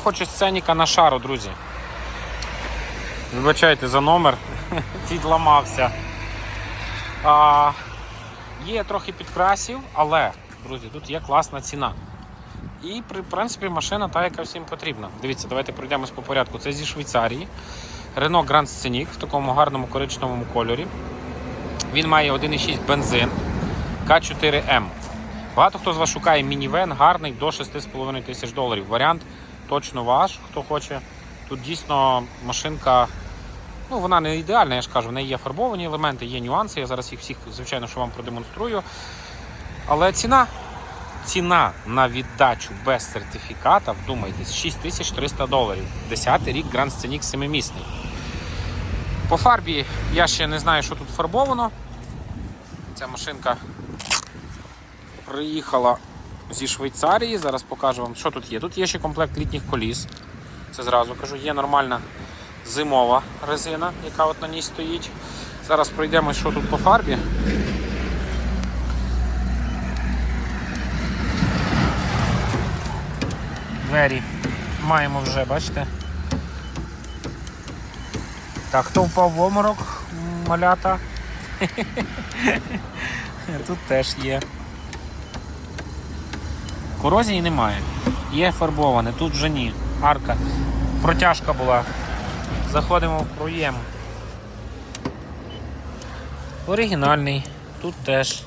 Хочу сценіка на шару, друзі. Вибачайте за номер, відламався. А, є трохи підкрасів, але, друзі, тут є класна ціна. І при принципі машина та, яка всім потрібна. Дивіться, давайте пройдемось по порядку. Це зі Швейцарії. Renault Grand Scenic в такому гарному коричневому кольорі. Він має 1,6 бензин К4М. Багато хто з вас шукає мінівен, гарний до 6,5 тисяч доларів. Варіант точно ваш, хто хоче. Тут дійсно машинка, ну вона не ідеальна, я ж кажу, в неї є фарбовані елементи, є нюанси. Я зараз їх всіх, звичайно, що вам продемонструю. Але ціна. Ціна на віддачу без сертифіката, вдумайтесь, 6300 доларів. 10 рік Grand Scenic 7-місний. По фарбі я ще не знаю, що тут фарбовано. Ця машинка приїхала зі Швейцарії. Зараз покажу вам, що тут є. Тут є ще комплект літніх коліс. Це зразу кажу, є нормальна зимова резина, яка от на ній стоїть. Зараз пройдемо, що тут по фарбі. Двері маємо вже, бачите. Так, хто впав в оморок, малята? Тут теж є. Корозії немає. Є фарбоване, тут вже ні. Арка. Протяжка була. Заходимо в проєм. Оригінальний. Тут теж.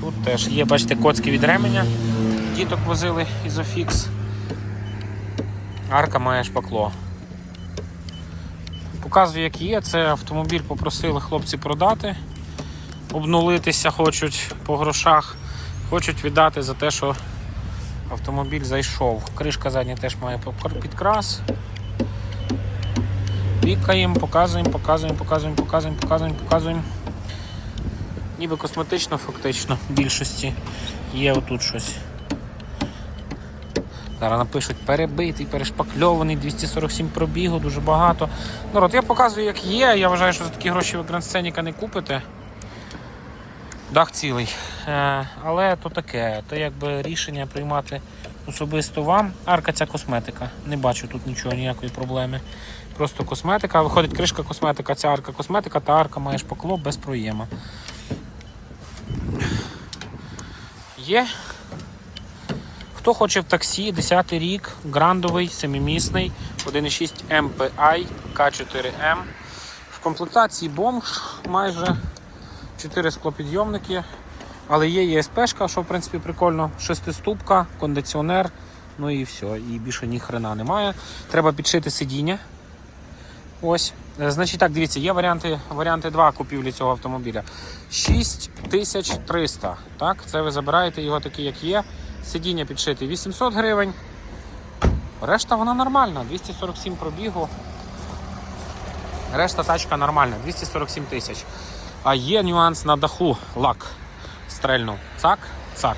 Тут теж є, бачите, коцки від ременя. Діток возили ізофікс. Арка має шпакло. Показую, як є. Це автомобіль попросили хлопці продати. Обнулитися хочуть по грошах. Хочуть віддати за те, що автомобіль зайшов. Кришка задня теж має підкрас. Пікаємо, показуємо, показуємо, показуємо, показуємо, показуємо, показуємо. Ніби косметично, фактично, в більшості є отут щось. Зараз напишуть перебитий, перешпакльований, 247 пробігу, дуже багато. Народ, я показую, як є. Я вважаю, що за такі гроші ви грандсценіка не купите. Дах цілий. Е, але то таке, то якби рішення приймати особисто вам. Арка ця косметика. Не бачу тут нічого, ніякої проблеми. Просто косметика. Виходить кришка косметика, ця арка косметика, та арка має шпакло без проєма. Є. Хто хоче в таксі, 10 рік, грандовий, семимісний, 1,6 MPI К4М. В комплектації бомж майже 4 склопідйомники, але є ЄСПшка, що в принципі прикольно, шестиступка, кондиціонер, ну і все, і більше ні хрена немає. Треба підшити сидіння. Ось. Е, Значить так, дивіться, є варіанти, варіанти 2 купівлі цього автомобіля. 6300. Так, це ви забираєте його такий, як є. Сидіння підшити 800 гривень. Решта вона нормальна, 247 пробігу. Решта тачка нормальна, 247 тисяч. А є нюанс на даху, лак стрельнув. Цак, цак.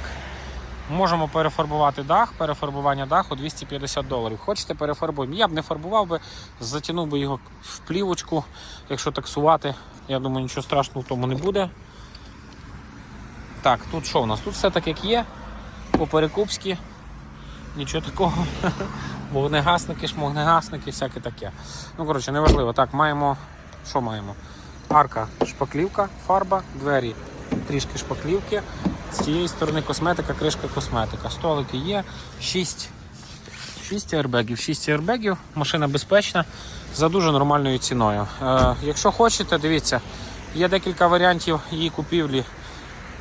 Можемо перефарбувати дах, перефарбування даху 250 доларів. Хочете, перефарбуємо. Я б не фарбував би, затягнув би його в плівочку, якщо таксувати. Я думаю, нічого страшного в тому не буде. Так, тут що у нас? Тут все так як є. По-перекупськи. Нічого такого. Вогнегасники, шмогнегасники, всяке таке. Ну, коротше, неважливо. Так, маємо. Що маємо? Арка, шпаклівка, фарба, двері, трішки шпаклівки. З цієї сторони косметика, кришка косметика. Столики є. 6, 6 аербегів. 6 аербегів. Машина безпечна за дуже нормальною ціною. Е, якщо хочете, дивіться, є декілька варіантів її купівлі.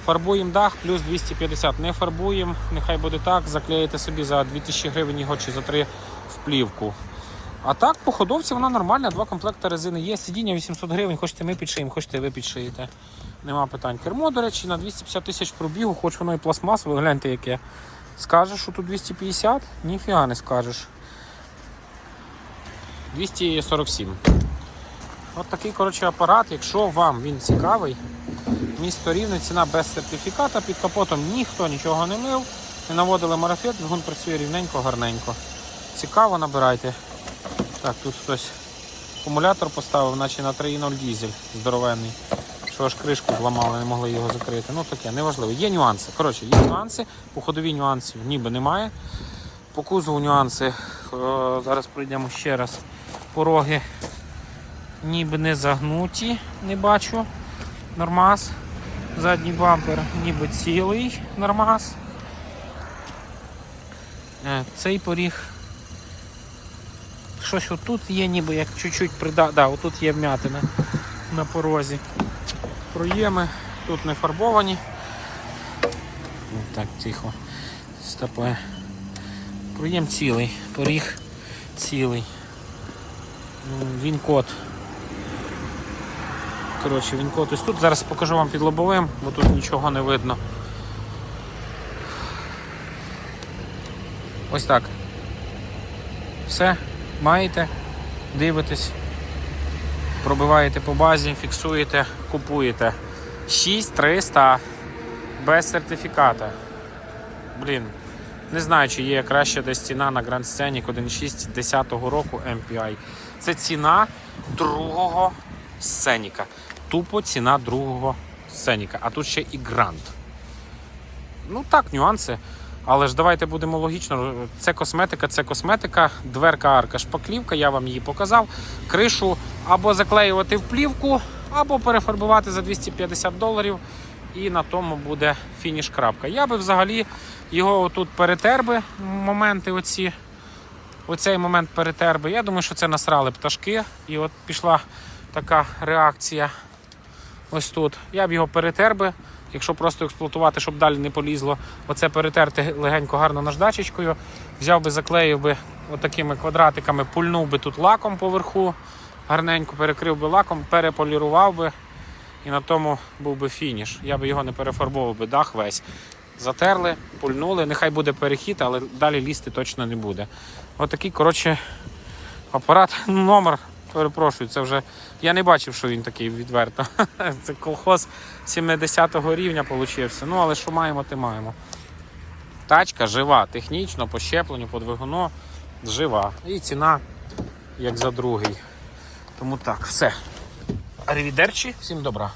Фарбуємо дах плюс 250. Не фарбуємо, нехай буде так. Заклеїте собі за 2000 гривень його чи за 3 в плівку. А так, по ходовці вона нормальна, два комплекти резини є. Сидіння 800 гривень, хочете ми підшиємо, хочете ви підшиєте. Нема питань. Кермо, до речі, на 250 тисяч пробігу, хоч воно і пластмасове, гляньте яке. Скажеш, що тут 250? Ніфіга не скажеш. 247. От такий коротше, апарат, якщо вам він цікавий, місто рівне, ціна без сертифіката, під капотом ніхто нічого не мив, не наводили марафет, двигун працює рівненько, гарненько. Цікаво, набирайте. Так, тут хтось акумулятор поставив, наче на 3.0 дізель здоровенний. Що аж кришку зламали, не могли його закрити. Ну таке, неважливо. Є нюанси. Коротше, є нюанси, у ходові нюансів ніби немає. По кузову нюанси. Е, Зараз пройдемо ще раз. Пороги ніби не загнуті, не бачу. Нормас. Задній бампер ніби цілий нормас. Е, Цей поріг. Щось отут є, ніби як чуть-чуть прида. Да, отут є вмятина на порозі. Проєми тут не фарбовані. Ну, Так, тихо. Стопе. Проєм цілий, поріг цілий. Він код. Коротше, він код ось тут. Зараз покажу вам під лобовим, бо тут нічого не видно. Ось так. Все, маєте, дивитесь, пробиваєте по базі, фіксуєте, купуєте. 6300 без сертифіката. Блін, не знаю, чи є краща десь ціна на Grand Scenic 1.6 10 року MPI. Це ціна другого сценіка. Тупо ціна другого сценіка. А тут ще і Grand. Ну так, нюанси. Але ж давайте будемо логічно. Це косметика, це косметика, дверка арка, шпаклівка, я вам її показав. Кришу або заклеювати в плівку, або перефарбувати за 250 доларів. І на тому буде фініш крапка. Я би взагалі його тут перетер би моменти оці. Оцей момент перетер би. Я думаю, що це насрали пташки. І от пішла така реакція ось тут. Я б його перетер би, якщо просто експлуатувати, щоб далі не полізло. Оце перетерти легенько гарно наждачечкою. Взяв би, заклеїв би отакими квадратиками, пульнув би тут лаком поверху, гарненько перекрив би лаком, переполірував би. І на тому був би фініш. Я би його не перефарбовував би дах весь. Затерли, пульнули, нехай буде перехід, але далі лізти точно не буде. Отакий, коротше, апарат, номер, перепрошую, це вже. Я не бачив, що він такий відверто. Це колхоз 70-го рівня получився. Ну, але що маємо, те маємо. Тачка жива, технічно, по щепленню, по двигуну жива. І ціна, як за другий. Тому так, все. Арівідерчі, всім добра.